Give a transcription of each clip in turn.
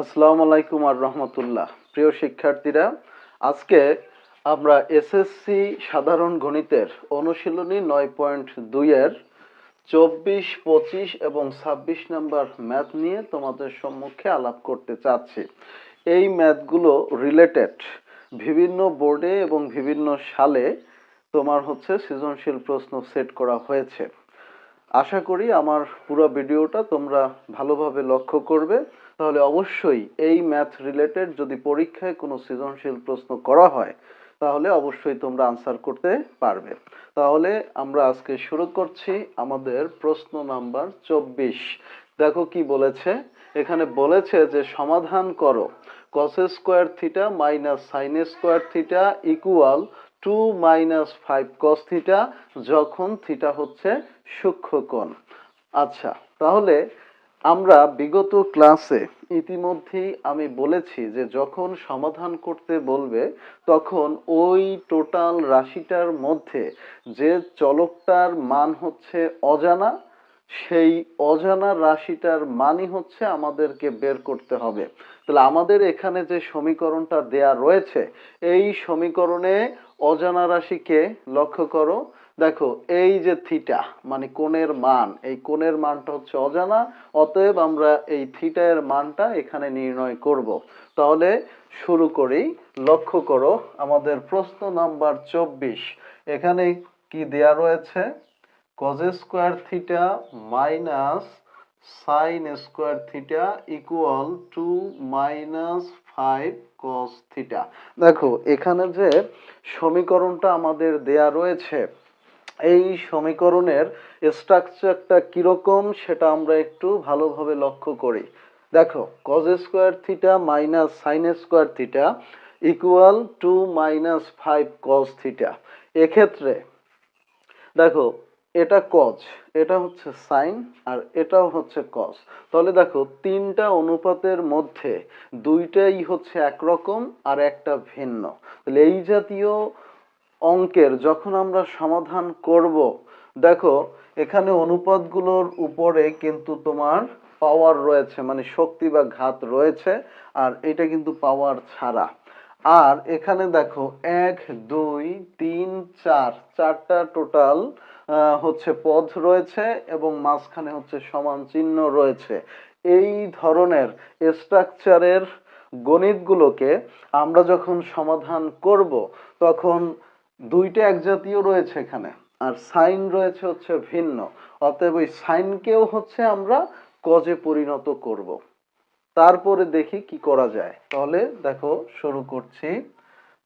আসসালামু আলাইকুম আর রহমতুল্লাহ। প্রিয় শিক্ষার্থীরা, আজকে আমরা এসএসসি সাধারণ গণিতের অনুশীলনী নয় পয়েন্ট দুইয়ের চব্বিশ, পঁচিশ এবং ছাব্বিশ নাম্বার ম্যাথ নিয়ে তোমাদের সম্মুখে আলাপ করতে চাচ্ছি। এই ম্যাথগুলো রিলেটেড বিভিন্ন বোর্ডে এবং বিভিন্ন সালে তোমার হচ্ছে সৃজনশীল প্রশ্ন সেট করা হয়েছে। আশা করি আমার পুরো ভিডিওটা তোমরা ভালোভাবে লক্ষ্য করবে। তাহলে অবশ্যই এই ম্যাথ রিলেটেড যদি পরীক্ষায় কোনো সৃজনশীল প্রশ্ন করা হয়, তাহলে অবশ্যই তোমরা আনসার করতে পারবে। তাহলে আমরা আজকে শুরু করছি আমাদের প্রশ্ন নাম্বার চব্বিশ। দেখো কি বলেছে, এখানে বলেছে যে সমাধান করো। Cos square theta minus sine square theta equal two minus five cos theta যখন থিটা হচ্ছে সূক্ষ্ম সূক্ষ্মকোণ। আচ্ছা তাহলে আমরা বিগত ক্লাসে ইতিমধ্যেই আমি বলেছি যে যখন সমাধান করতে বলবে, তখন ওই টোটাল রাশিটার মধ্যে যে চলকটার মান হচ্ছে অজানা, সেই অজানা রাশিটার মানই হচ্ছে আমাদেরকে বের করতে হবে। তাহলে আমাদের এখানে যে সমীকরণটা দেয়া রয়েছে, এই সমীকরণে অজানা রাশিকে লক্ষ্য করো। দেখো, এই যে থিটা মানে কোণের মান, এই কোণের মানটা হচ্ছে অজানা, অতএব আমরা এই থিটা এর মানটা এখানে নির্ণয় করব। তাহলে শুরু করি, লক্ষ্য করো, আমাদের প্রশ্ন নাম্বার চব্বিশ। এখানে কি দেয়া রয়েছে? cos square theta minus sine square theta equal two minus five cos theta দেখো, এখানে যে সমীকরণটা আমাদের দেয়া রয়েছে এই সমীকরণের স্ট্রাকচারটা কীরকম সেটা আমরা একটু ভালোভাবে লক্ষ্য করি। দেখো cos square theta minus sine square theta equal two minus five cos theta এক্ষেত্রে, দেখো, এটা কজ এটা হচ্ছে সাইন আর এটাও হচ্ছে কজ তাহলে দেখো, তিনটা অনুপাতের মধ্যে দুইটাই হচ্ছে একরকম আর একটা ভিন্ন। তাহলে এই জাতীয় অঙ্কের যখন আমরা সমাধান করব, দেখো, এখানে অনুপাতগুলোর উপরে কিন্তু তোমার পাওয়ার রয়েছে মানে শক্তি বা ঘাত রয়েছে, আর এটা কিন্তু পাওয়ার ছাড়া। আর এখানে দেখো, এক, দুই, তিন, চার, চারটা টোটাল হচ্ছে পদ রয়েছে এবং মাঝখানে হচ্ছে সমান চিহ্ন রয়েছে। এই ধরনের স্ট্রাকচারের গণিতগুলোকে আমরা যখন সমাধান করব, তখন দুইটা এক জাতীয় রয়েছে এখানে, আর সাইন রয়েছে হচ্ছে ভিন্ন। অতএব ওই সাইনকেও হচ্ছে আমরা কজে পরিণত করব। তারপরে দেখি কি করা যায়। তাহলে দেখো, শুরু করছি।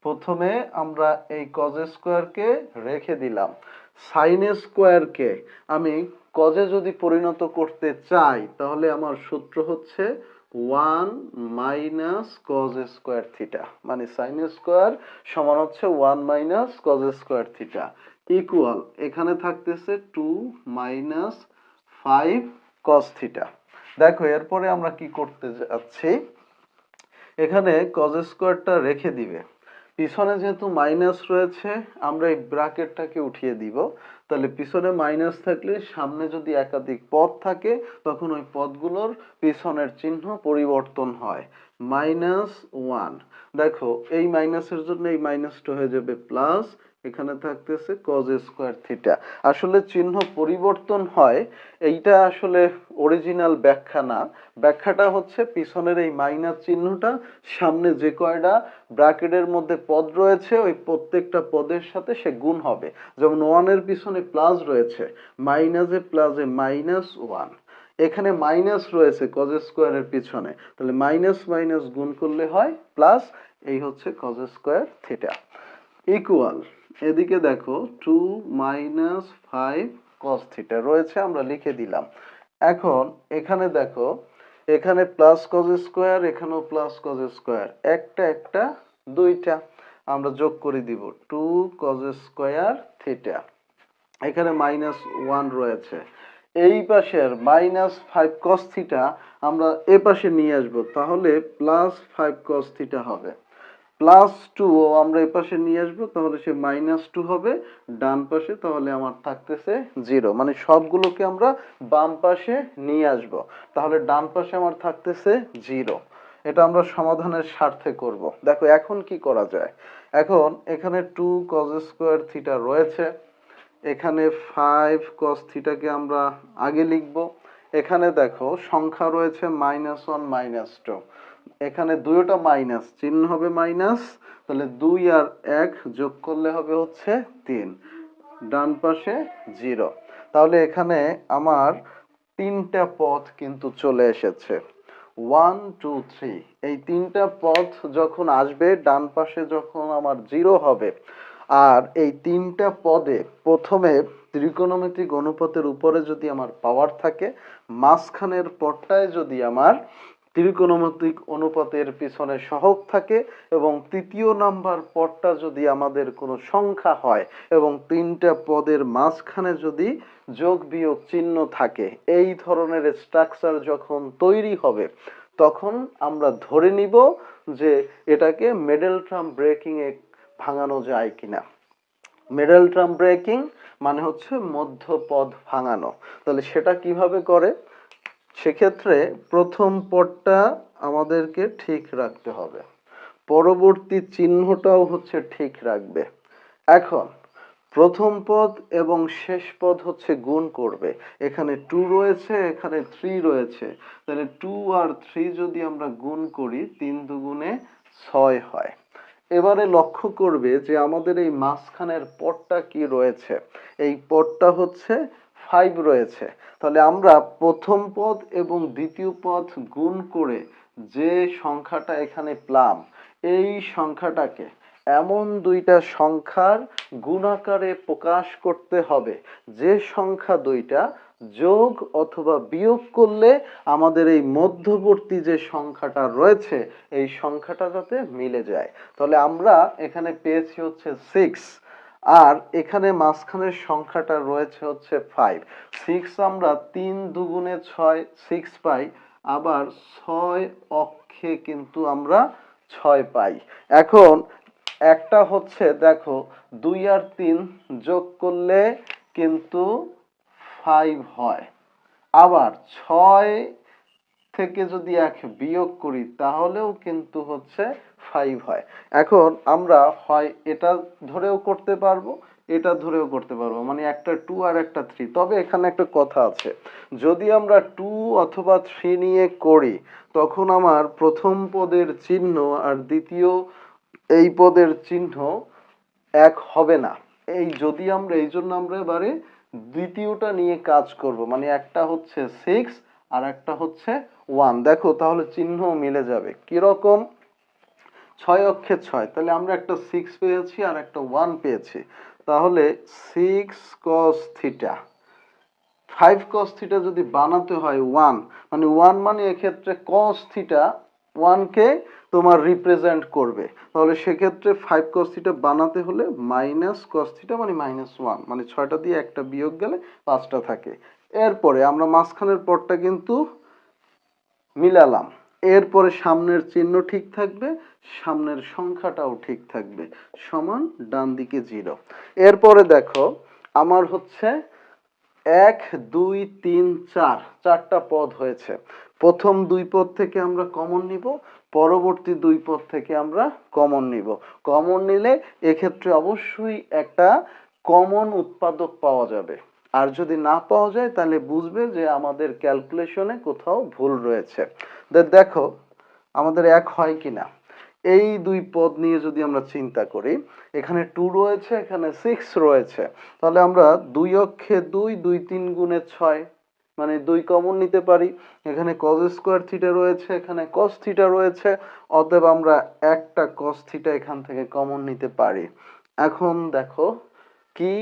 প্রথমে আমরা এই কজে স্কোয়ারকে রেখে দিলাম। সাইন স্কোয়ারকে আমি কজে যদি পরিণত করতে চাই, তাহলে আমার সূত্র হচ্ছে one minus cos square theta মানে সাইন স্কোয়ার সমান হচ্ছে one minus cos square theta equal এখানে থাকতেছে two minus five cos theta দেখো, এরপরে আমরা কি করতে যাচ্ছি? এখানে কজ স্কোয়ারটা রেখে দিবে। পিছনে যেহেতু মাইনাস রয়েছে, আমরা এই ব্র্যাকেটটাকে উঠিয়ে দিব। তাহলে পিছনে মাইনাস থাকলে সামনে যদি একাধিক পদ থাকে, তখন ওই পদগুলোর পিছনের চিহ্ন পরিবর্তন হয়। মাইনাস ওয়ান দেখো, এই মাইনাসের জন্য এই মাইনাসটা হয়ে যাবে প্লাস এখানে থাকতেছে কজ স্কোয়ার থিটা আসলে চিহ্ন পরিবর্তন হয়, এইটা আসলে অরিজিনাল ব্যাখ্যা না। ব্যাখ্যাটা হচ্ছে পিছনের এই মাইনাস চিহ্নটা, সামনে যে কয়টা ব্র্যাকেটের মধ্যে পদ রয়েছে, ওই প্রত্যেকটা পদের সাথে সে গুণ হবে। যেমন ওয়ানের পিছনে প্লাস রয়েছে মাইনাসে প্লাসে মাইনাস ওয়ান এখানে মাইনাস রয়েছে কজ স্কোয়ারের পিছনে। তাহলে মাইনাস মাইনাস গুণ করলে হয় প্লাস এই হচ্ছে কজ স্কোয়ার থিটা ইকুয়াল এদিকে দেখো two minus five cos theta রয়েছে, আমরা লিখে দিলাম। এখন এখানে দেখো, এখানে প্লাস কজ স্কোয়ার এখানেও প্লাস কজ স্কোয়ার একটা একটা দুইটা। আমরা যোগ করে দিব টু কজ স্কোয়ার থিটা এখানে মাইনাস ওয়ান রয়েছে। এই পাশের মাইনাস ফাইভ কস থিটা আমরা এ পাশে নিয়ে আসব, তাহলে প্লাস ফাইভ কস থিটা হবে। প্লাস টু আমরা এ পাশে নিয়ে আসব, তাহলে সে মাইনাস টু হবে, ডান পাশে তাহলে আমার থাকতেছে জিরো মানে সবগুলোকে আমরা বাম পাশে নিয়ে আসব, তাহলে ডান পাশে আমার থাকতেছে জিরো এটা আমরা সমাধানের স্বার্থে করব। দেখো এখন কি করা যায়? এখন এখানে টু কজ স্কোয়ার থিটা রয়েছে, এখানে ফাইভ কস থিটাকে আমরা আগে লিখব, এখানে দেখো সংখ্যা রয়েছে মাইনাস ওয়ান মাইনাস টু এখানে দুইটা মাইনাস, চিহ্ন হবে মাইনাস, তাহলে দুই আর এক যোগ করলে হবে হচ্ছে তিন। ডান পাশে জিরো। তাহলে এখানে আমার তিনটা পথ কিন্তু চলে এসেছে। One, two, three. এই তিনটা পথ যখন আসবে, ডান পাশে যখন আমার জিরো হবে, আর এই তিনটা পদে প্রথমে ত্রিকোণমিতিক অনুপাতের উপরে যদি আমার পাওয়ার থাকে, মাঝখানের পদটায় যদি আমার ত্রিকোণমিতিক অনুপাতের পিছনে সহগ থাকে এবং তৃতীয় নাম্বার পদটা যদি আমাদের কোনো সংখ্যা হয় এবং তিনটা পদের মাঝখানে যদি যোগ বিয়োগ চিহ্ন থাকে, এই ধরনের স্ট্রাকচার যখন তৈরি হবে, তখন আমরা ধরে নিব যে এটাকে মেডেল ট্রাম ব্রেকিং এ ভাঙানো যায় কিনা। মিডল টার্ম ব্রেকিং মানে হচ্ছে মধ্যপদ ভাঙানো। তাহলে সেটা কীভাবে করে? সেক্ষেত্রে প্রথম পদটা আমাদেরকে ঠিক রাখতে হবে। পরবর্তী চিহ্নটাও হচ্ছে ঠিক রাখবে। এখন, প্রথম পদ এবং শেষ পদ হচ্ছে গুণ করবে। এখানে টু রয়েছে, এখানে থ্রি রয়েছে। তাহলে টু আর থ্রি যদি আমরা গুণ করি, তিন দুগুণে ছয় হয়। এবারে লক্ষ্য করবে যে আমাদের এই মাঝখানের পদটা কি রয়েছে? এই পদটা হচ্ছে ফাইভ রয়েছে। তাহলে আমরা প্রথম পদ এবং দ্বিতীয় পদ গুণ করে যে সংখ্যাটা এখানে প্লাম, এই সংখ্যাটাকে এমন দুইটা সংখ্যার গুণাকারে প্রকাশ করতে হবে। যে সংখ্যা দুইটা যোগ অথবা বিয়োগ করলে আমাদের এই মধ্যবর্তী যে সংখ্যাটা রয়েছে, এই সংখ্যাটা যাতে মিলে যায়। তাহলে আমরা এখানে পেয়েছি হচ্ছে সিক্স আর এখানে মাঝখানের সংখ্যাটা রয়েছে হচ্ছে ফাইভ সিক্স আমরা তিন দুগুণে ছয় সিক্স পাই। আবার ছয় অক্ষে কিন্তু আমরা ছয় পাই। এখন একটা হচ্ছে দেখো, দুই আর তিন যোগ করলে কিন্তু ফাইভ হয়। আবার ছয় থেকে যদি এক বিয়োগ করি, তাহলেও কিন্তু হচ্ছে ফাইভ হয়। এখন আমরা হয় এটা ধরেও করতে পারব, এটা ধরেও করতে পারব মানে একটা টু আর একটা থ্রি তবে এখানে একটা কথা আছে, যদি আমরা টু অথবা থ্রি নিয়ে করি, তখন আমার প্রথম পদের চিহ্ন আর দ্বিতীয় এই পদের চিহ্ন এক হবে না। এই যদি আমরা, এই জন্য আমরা এবারে দ্বিতীয়টা নিয়ে কাজ করব মানে একটা হচ্ছে সিক্স আর একটা হচ্ছে ওয়ান দেখো, তাহলে চিহ্ন মিলে যাবে। কীরকম? ছয় অক্ষে ছয়। তাহলে আমরা একটা সিক্স পেয়েছি আর একটা ওয়ান পেয়েছি। তাহলে six cos theta five cos theta যদি বানাতে হয় ওয়ান মানে ওয়ান মানে এক্ষেত্রে কস থিটা ওয়ানকে তোমার রিপ্রেজেন্ট করবে। তাহলে সেক্ষেত্রে ফাইভ কস থিটা বানাতে হলে মাইনাস কস থিটা মানে মাইনাস ওয়ান মানে ছয়টা দিয়ে একটা বিয়োগ গেলে পাঁচটা থাকে। এরপরে আমরা মাঝখানের পরটা কিন্তু মিলালাম। এরপরে সামনের চিহ্ন ঠিক থাকবে, সামনের সংখ্যাটাও ঠিক থাকবে, সমান ডান দিকে জিরো। এরপরে দেখো, আমার হচ্ছে এক, দুই, তিন, চার, চারটা পদ হয়েছে। প্রথম দুই পদ থেকে আমরা কমন নিব, পরবর্তী দুই পদ থেকে আমরা কমন নিব। কমন নিলে এক্ষেত্রে অবশ্যই একটা কমন উৎপাদক পাওয়া যাবে। আর যদি না পাওয়া যায়, তাহলে বুঝবে যে আমাদের ক্যালকুলেশনে কোথাও ভুল রয়েছে। দেখো, আমাদের এক হয় কিনা এই দুই পদ নিয়ে যদি আমরা চিন্তা করি, এখানে টু রয়েছে, এখানে সিক্স রয়েছে। তাহলে আমরা দুই অক্ষে দুই দুই তিন গুণে ছয় মানে দুই কমন নিতে পারি। এখানে কজ স্কোয়ার থিটা রয়েছে, এখানে কস থিটা রয়েছে, অতএব আমরা একটা কস থিটা এখান থেকে কমন নিতে পারি। এখন দেখো কি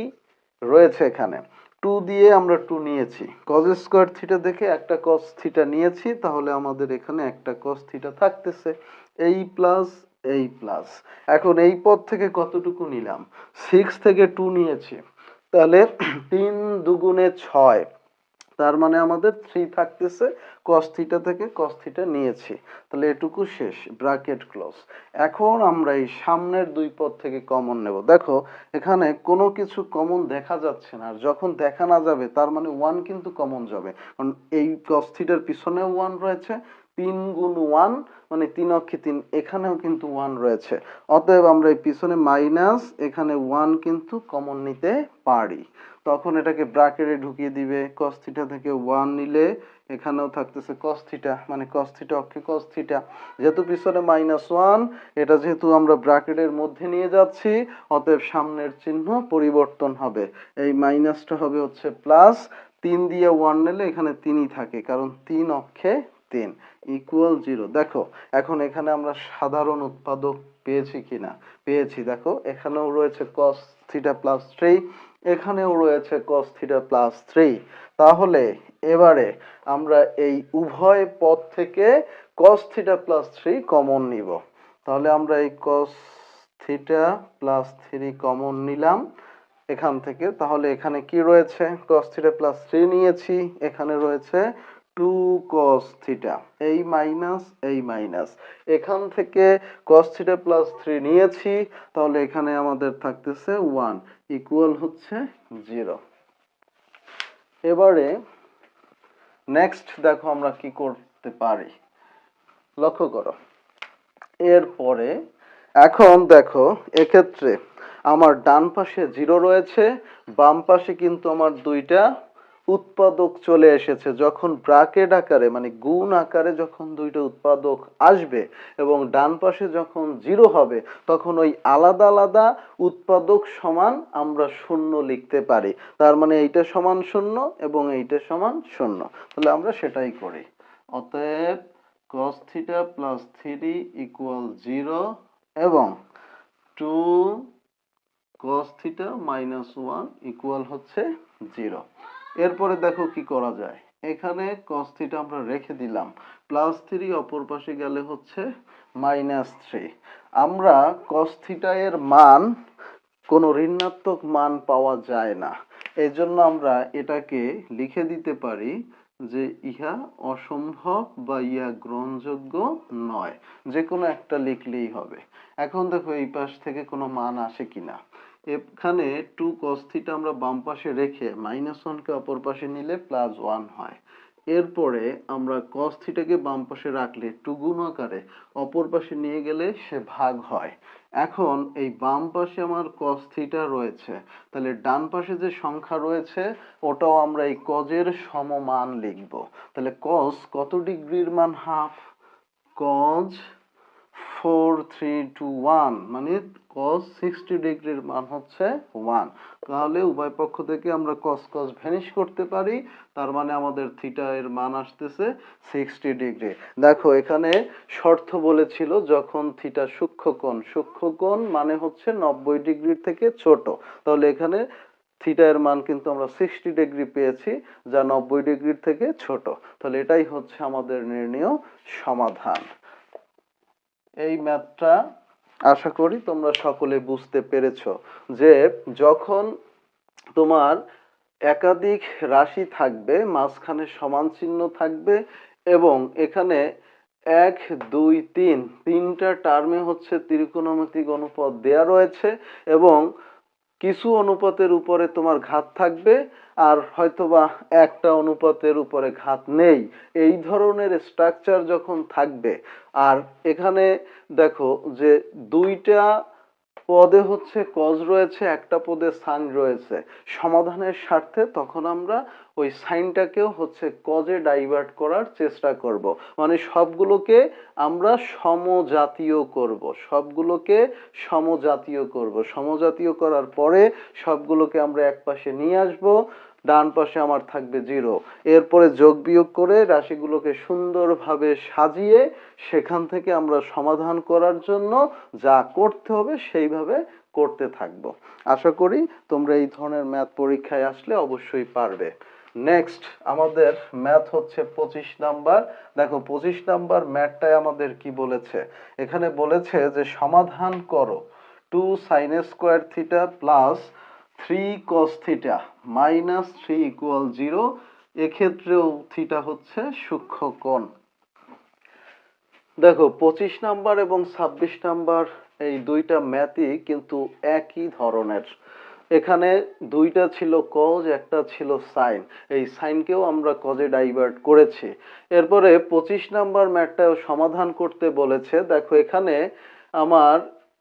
রয়েছে এখানে। টু দিয়ে আমরা টু নিয়েছি। কজ স্কোয়ার থিটা দেখে একটা কস থিটা নিয়েছি, তাহলে আমাদের এখানে একটা কস থিটা থাকতেছে। এই প্লাস এই প্লাস এখন এই পদ থেকে কতটুকু নিলাম? সিক্স থেকে টু নিয়েছি। তাহলে তিন দুগুণে ছয়। তার মানে আমাদের থ্রি থাকতেছে কস থেকে কস নিয়েছি। তাহলে এটুকু শেষ ব্রাকেট ক্লোজ এখন আমরা এই সামনের দুই পদ থেকে কমন নেব। দেখো, এখানে কোনো কিছু কমন দেখা যাচ্ছে না, আর যখন দেখা না যাবে, তার মানে ওয়ান কিন্তু কমন যাবে। কারণ এই কস পিছনেও ওয়ান রয়েছে, তিন গুণ ওয়ান মানে তিন অক্ষে তিন, এখানেও কিন্তু ওয়ান রয়েছে। অতএব আমরা এই পিছনে মাইনাস এখানে ওয়ান কিন্তু কমন নিতে পারি। তখন এটাকে ব্রাকেটে ঢুকিয়ে দিবে। cos থিটা থেকে ওয়ান নিলে এখানেও থাকতেছে cos থিটা মানে cos থিটা অক্ষে cos থিটা যেহেতু পিছনে মাইনাস ওয়ান এটা যেহেতু আমরা ব্রাকেটের মধ্যে নিয়ে যাচ্ছি, অতএব সামনের চিহ্ন পরিবর্তন হবে। এই মাইনাসটা হবে হচ্ছে প্লাস তিন দিয়ে ওয়ান নিলে এখানে তিনই থাকে, কারণ তিন অক্ষে তিন ইকুয়াল জিরো দেখো, এখন এখানে আমরা সাধারণ উৎপাদক পেয়েছি কিনা? পেয়েছি। দেখো, এখানেও রয়েছে cos থিটা প্লাস থ্রি এখানেও রয়েছে cos থিটা প্লাস থ্রি তাহলে এবারে আমরা এই উভয় পদ থেকে cos theta plus three common নিব। তাহলে আমরা এই cos theta plus three common নিলাম এখান থেকে। তাহলে এখানে কি রয়েছে? cos থিটা প্লাস থ্রি নিয়েছি। এখানে রয়েছে টু cos থিটা এই মাইনাস এই মাইনাস এখান থেকে cos থিটা প্লাস থ্রি নিয়েছি, তাহলে এখানে আমাদের থাকতেছে ওয়ান ইকুয়াল হচ্ছে জিরো এবারে নেক্সট দেখো আমরা কি করতে পারি। লক্ষ্য করো। এরপরে এখন দেখো, এক্ষেত্রে আমার ডান পাশে জিরো রয়েছে, বাম পাশে কিন্তু আমার দুইটা উৎপাদক চলে এসেছে, যখন ব্রাকেট আকারে মানে গুণ আকারে যখন দুইটা উৎপাদক আসবে এবং ডান পাশে যখন জিরো হবে, তখন ওই আলাদা আলাদা উৎপাদক সমান আমরা শূন্য লিখতে পারি। তার মানে এইটা সমান শূন্য এবং এইটা সমান শূন্য। তাহলে আমরা সেটাই করি। অতএব cos theta plus three equal zero এবং two cos theta minus one equal হচ্ছে জিরো এরপরে দেখো কি করা যায়। এখানে cos আমরা রেখে দিলাম। প্লাস থ্রি অপর পাশে গেলে হচ্ছে মাইনাস থ্রি আমরা cos এর মান, কোনো ঋণাত্মক মান পাওয়া যায় না। এই জন্য আমরা এটাকে লিখে দিতে পারি যে ইহা অসম্ভব বা ইহা গ্রহণযোগ্য নয়। যে কোনো একটা লিখলেই হবে। এখন দেখো এই পাশ থেকে কোনো মান আসে কিনা। এখানে টু থিটা আমরা বাম পাশে রেখে মাইনাস ওয়ানকে অপর পাশে নিলে প্লাস ওয়ান হয়। এরপরে আমরা cos থিটাকে বাম পাশে রাখলে টু গুণ আকারে অপর পাশে নিয়ে গেলে সে ভাগ হয়। এখন এই বাম পাশে আমার cos থিটা রয়েছে, তাহলে ডান পাশে যে সংখ্যা রয়েছে, ওটাও আমরা এই কজের সমমান লিখব। তাহলে cos কত ডিগ্রির মান half cos four three two one মানে cos সিক্সটি ডিগ্রির মান হচ্ছে ওয়ান তাহলে উভয় পক্ষ থেকে আমরা cos cos ভ্যানিশ করতে পারি, তার মানে আমাদের থিটা এর মান আসতেছে সিক্সটি ডিগ্রি দেখো, এখানে শর্ত বলেছিল যখন থিটা সূক্ষ্মকোণ সূক্ষ্মকোণ মানে হচ্ছে নব্বই ডিগ্রির থেকে ছোট। তাহলে এখানে থিটা এর মান কিন্তু আমরা সিক্সটি ডিগ্রি পেয়েছি, যা নব্বই ডিগ্রির থেকে ছোট। তাহলে এটাই হচ্ছে আমাদের নির্ণয় সমাধান। এই ম্যাথটা আশা করি তোমরা সকলে বুঝতে পেরেছ যে যখন তোমার একাধিক রাশি থাকবে, মাঝখানে সমান চিহ্ন থাকবে এবং এখানে এক, দুই, তিন, তিনটা টার্মে হচ্ছে ত্রিকোণমিতিক অনুপাত দেয়া রয়েছে এবং কিছু অনুপাতের উপরে তোমার ঘাত থাকবে আর হয়তোবা একটা অনুপাতের উপরে ঘাত নেই। এই ধরনের স্ট্রাকচার যখন থাকবে, আর এখানে দেখো যে দুইটা পদে হচ্ছে কজ রয়েছে, একটা পদে সাইন রয়েছে। সমাধানের স্বার্থে তখন আমরা ওই সাইনটাকেও হচ্ছে কজে ডাইভার্ট করার চেষ্টা করব। মানে সবগুলোকে আমরা সমজাতীয় করব। সবগুলোকে সমজাতীয় করব। সমজাতীয় করার পরে সবগুলোকে আমরা এক পাশে নিয়ে আসব। ডান পাশে আমার থাকবে জিরো। এরপরে যোগ বিয়োগ করে রাশিগুলোকে সুন্দরভাবে সাজিয়ে সেখান থেকে আমরা সমাধান করার জন্য যা করতে হবে সেইভাবে করতে থাকব। আশা করি তোমরা এই ধরনের ম্যাথ পরীক্ষায় আসলে অবশ্যই পারবে। নেক্সট আমাদের ম্যাথ হচ্ছে পঁচিশ নাম্বার। দেখো, পঁচিশ নাম্বার ম্যাথটায় আমাদের কি বলেছে? এখানে বলেছে যে সমাধান করো। Two sine square theta plus three cos theta minus three equal zero এক্ষেত্রেও থিটা হচ্ছে সূক্ষ্ম কোণ। দেখো, পঁচিশ নাম্বার এবং ছাব্বিশ নাম্বার এই দুইটা ম্যাথই কিন্তু একই ধরনের। এখানে দুইটা ছিল কজ একটা ছিল সাইন এই সাইনকেও আমরা কজে ডাইভার্ট করেছি। এরপরে পঁচিশ নাম্বার ম্যাটটাও সমাধান করতে বলেছে। দেখো, এখানে আমার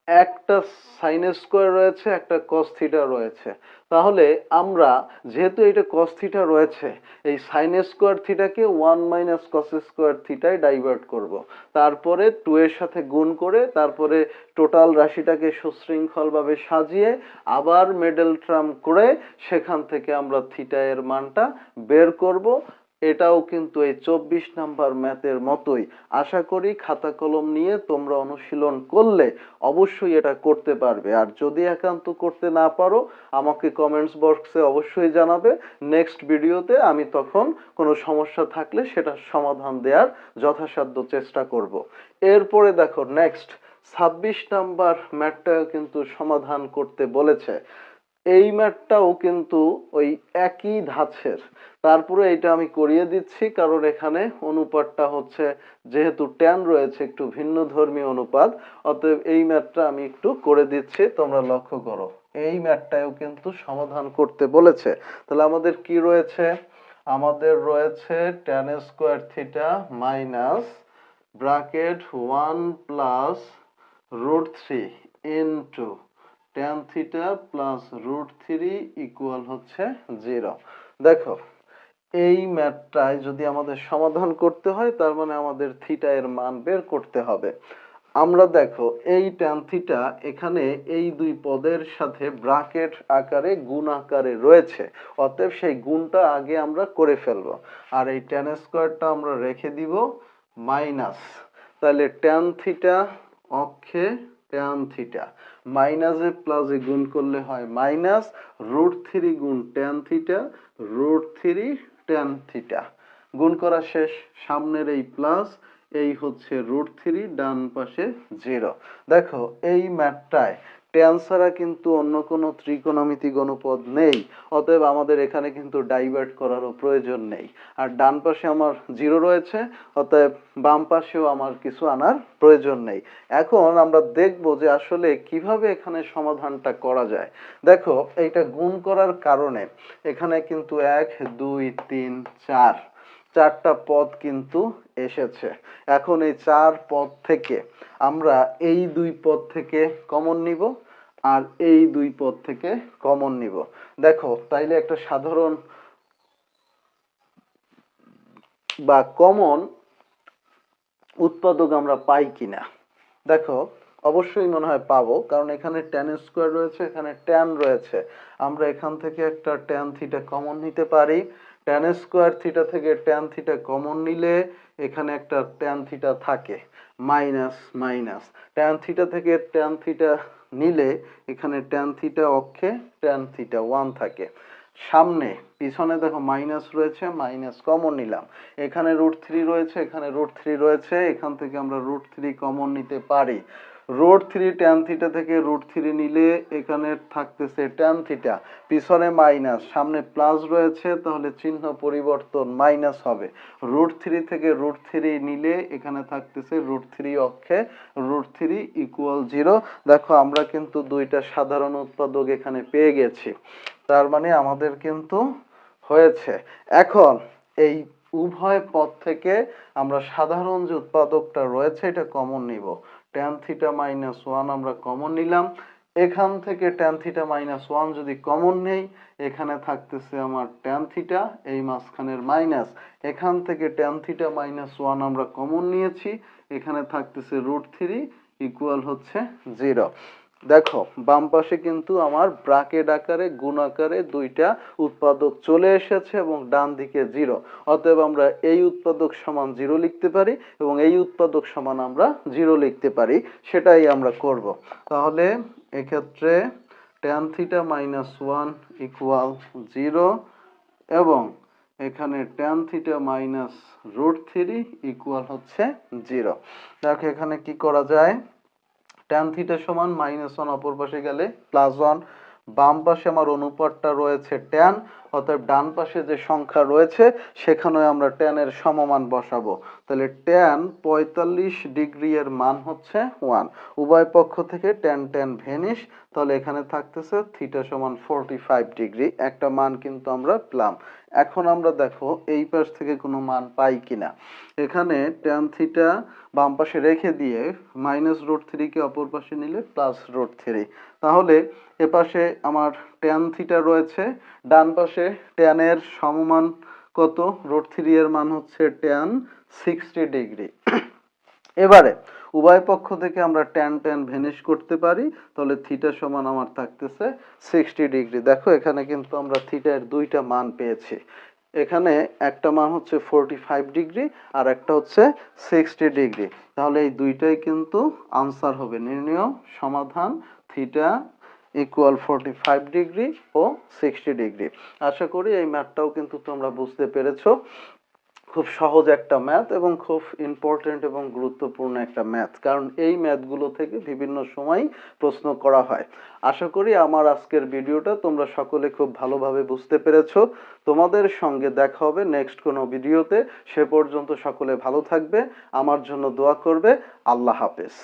একটা সাইন স্কোয়ার রয়েছে, একটা কস থিটা রয়েছে। তাহলে আমরা যেহেতু এটা কস থিটা রয়েছে, এই সাইন স্কোয়ার থিটাকে ওয়ান মাইনাস কস স্কোয়ার থিটায় ডাইভার্ট করব। তারপরে টু এর সাথে গুণ করে তারপরে টোটাল রাশিটাকে সুশৃঙ্খলভাবে সাজিয়ে আবার মেডেল ট্রাম করে সেখান থেকে আমরা থিটা এর মানটা বের করব। এটাও কিন্তু এই চব্বিশ নাম্বার ম্যাথের মতোই। আশা করি খাতা কলম নিয়ে তোমরা অনুশীলন করলে অবশ্যই এটা করতে পারবে। আর যদি একান্ত করতে না পারো, আমাকে কমেন্টস বক্সে অবশ্যই জানাবে। নেক্সট ভিডিওতে আমি তখন কোনো সমস্যা থাকলে সেটার সমাধান দেওয়ার যথাসাধ্য চেষ্টা করব। এরপরে দেখো নেক্সট ছাব্বিশ নাম্বার ম্যাথটা কিন্তু সমাধান করতে বলেছে। এই ম্যাটটাও কিন্তু ওই একই ধাঁচের। তারপরে এটা আমি করিয়ে দিচ্ছি, কারণ এখানে অনুপাতটা হচ্ছে যেহেতু ট্যান রয়েছে, একটু ভিন্ন ধর্মী অনুপাত, অতএব এই ম্যাটটা আমি একটু করে দিচ্ছি, তোমরা লক্ষ্য করো। এই ম্যাটটাও কিন্তু সমাধান করতে বলেছে। তাহলে আমাদের কি রয়েছে? আমাদের রয়েছে tan square theta minus bracket one plus root three into tan theta plus root three equal হচ্ছে জিরো দেখো, এই ম্যাথটায় যদি আমাদের সমাধান করতে হয়, তার মানে আমাদের থিটা এর মান বের করতে হবে। আমরা দেখো, এই ট্যান থিটা এখানে এই দুই পদের সাথে ব্রাকেট আকারে গুণ আকারে রয়েছে, অতএব সেই গুণটা আগে আমরা করে ফেলব। আর এই ট্যান স্কোয়ারটা আমরা রেখে দিব মাইনাস তাহলে ট্যান থিটা অক্ষে ট্যান থিটা মাইনাসে প্লাসে গুণ করলে হয় মাইনাস রুট থ্রি গুণ tan theta root three tan theta গুণ করা শেষ, সামনের এই প্লাস এই হচ্ছে রুট থ্রি ডান পাশে জিরো দেখো, এই ম্যাটটায় ট্যান ছাড়া কিন্তু অন্য কোনো ত্রিকোণমিতি গণপদ নেই, অতএব আমাদের এখানে কিন্তু ডাইভার্ট করারও প্রয়োজন নেই। আর ডান পাশে আমার জিরো রয়েছে, অতএব বাম পাশেও আমার কিছু আনার প্রয়োজন নেই। এখন আমরা দেখব যে আসলে কীভাবে এখানে সমাধানটা করা যায়। দেখো, এইটা গুণ করার কারণে এখানে কিন্তু এক, দুই, তিন, চার, চারটা পদ কিন্তু এসেছে। এখন এই চার পদ থেকে আমরা এই দুই পদ থেকে কমন নিব। আর এই দুই পদ থেকে কমন নিব। দেখো, তাইলে একটা সাধারণ বা কমন উৎপাদক আমরা পাই কিনা? দেখো, অবশ্যই মনে হয় পাবো, কারণ এখানে ট্যান স্কোয়ার রয়েছে, এখানে ট্যান রয়েছে। আমরা এখান থেকে একটা ট্যান থিটা কমন নিতে পারি। ট্যান স্কোয়ার থিটা থেকে ট্যান থিটা কমন নিলে এখানে একটা ট্যান থিটা থাকে। মাইনাস মাইনাস ট্যান থিটা থেকে ট্যান থিটা নিলে এখানে ট্যান থিটা অক্ষে ট্যান থিটা ওয়ান থাকে। সামনে, পিছনে দেখো মাইনাস রয়েছে মাইনাস কমন নিলাম। এখানে রুট থ্রি রয়েছে, এখানে রুট থ্রি রয়েছে, এখান থেকে আমরা রুট থ্রি কমন নিতে পারি। রুট থ্রি ট্যান থিটা থেকে রুট থ্রি নিলে এখানে থাকতেছে ট্যান থিটা পিছনে মাইনাস সামনে প্লাস রয়েছে, তাহলে চিহ্ন পরিবর্তন মাইনাস হবে। রুট থ্রি থেকে রুট থ্রি নিলে এখানে থাকতেছে রুট থ্রি অক্ষে রুট থ্রি ইকুয়াল জিরো দেখো, আমরা কিন্তু দুইটা সাধারণ উৎপাদক এখানে পেয়ে গেছি। তার মানে আমাদের কিন্তু হয়েছে। এখন এই উভয় পদ থেকে আমরা সাধারণ যে উৎপাদকটা রয়েছে, এটা কমন নিব। ট্যান থিটা মাইনাস ওয়ান আমরা কমন নিলাম। এখান থেকে ট্যান থিটা মাইনাস ওয়ান যদি কমন নেই, এখানে থাকতেছে আমার ট্যান থিটা এই মাসখানের মাইনাস এখান থেকে ট্যান থিটা মাইনাস ওয়ান আমরা কমন নিয়েছি, এখানে থাকতেছে রুট থ্রি ইকুয়াল হচ্ছে জিরো দেখো, বাম পাশে কিন্তু আমার ব্রাকেট আকারে, গুণ আকারে দুইটা উৎপাদক চলে এসেছে এবং ডান দিকে জিরো অতএব আমরা এই উৎপাদক সমান জিরো লিখতে পারি এবং এই উৎপাদক সমান আমরা জিরো লিখতে পারি, সেটাই আমরা করব। তাহলে এক্ষেত্রে tan theta minus one equal zero এবং এখানে tan theta minus root three equal হচ্ছে জিরো দেখো এখানে কি করা যায়? ট্যান থিটা সমান মাইনাস ওয়ান অপর পাশে গেলে প্লাস বাম পাশে আমার অনুপাতটা রয়েছে ট্যান অতএব ডান পাশে যে সংখ্যা রয়েছে, সেখানে আমরা ট্যানের সমমান বসাবো। তাহলে ট্যান পঁয়তাল্লিশ ডিগ্রি এর মান হচ্ছে ওয়ান উভয় পক্ষ থেকে ট্যান ট্যান ভেনিশ তাহলে এখানে থাকতেছে থিটা সমান ফোরটি ফাইভ ডিগ্রি একটা মান কিন্তু আমরা পেলাম। এখন আমরা দেখো এই পাশ থেকে কোনো মান পাই কিনা। এখানে ট্যান থিটা বাম পাশে রেখে দিয়ে মাইনাস রোড থ্রিকে অপর পাশে নিলে প্লাস রোড থ্রি তাহলে এ পাশে আমার ট্যান থিটা রয়েছে, ডান পাশে ট্যানের সমমান কত? রোড থ্রি এর মান হচ্ছে ট্যান সিক্সটি ডিগ্রি এবারে, উভয় পক্ষ থেকে আমরা ট্যান ট্যান ভেনিশ করতে পারি, তাহলে থিটা সমান আমার থাকতেছে সিক্সটি ডিগ্রি দেখো, এখানে কিন্তু আমরা থিটার দুইটা মান পেয়েছি। এখানে একটা মান হচ্ছে ফোরটি ফাইভ ডিগ্রি আর একটা হচ্ছে সিক্সটি ডিগ্রি তাহলে এই দুইটাই কিন্তু আনসার হবে। নির্ণয়, সমাধান theta equal forty five degree ও সিক্সটি ডিগ্রি আশা করি এই ম্যাথটাও কিন্তু তোমরা বুঝতে পেরেছ। খুব সহজ একটা ম্যাথ এবং খুব ইম্পর্টেন্ট এবং গুরুত্বপূর্ণ একটা ম্যাথ কারণ এই ম্যাথগুলো থেকে বিভিন্ন সময় প্রশ্ন করা হয়। আশা করি আমার আজকের ভিডিওটা তোমরা সকলে খুব ভালোভাবে বুঝতে পেরেছ। তোমাদের সঙ্গে দেখা হবে নেক্সট কোনো ভিডিওতে। সে পর্যন্ত সকলে ভালো থাকবে, আমার জন্য দোয়া করবে। আল্লাহ হাফেজ।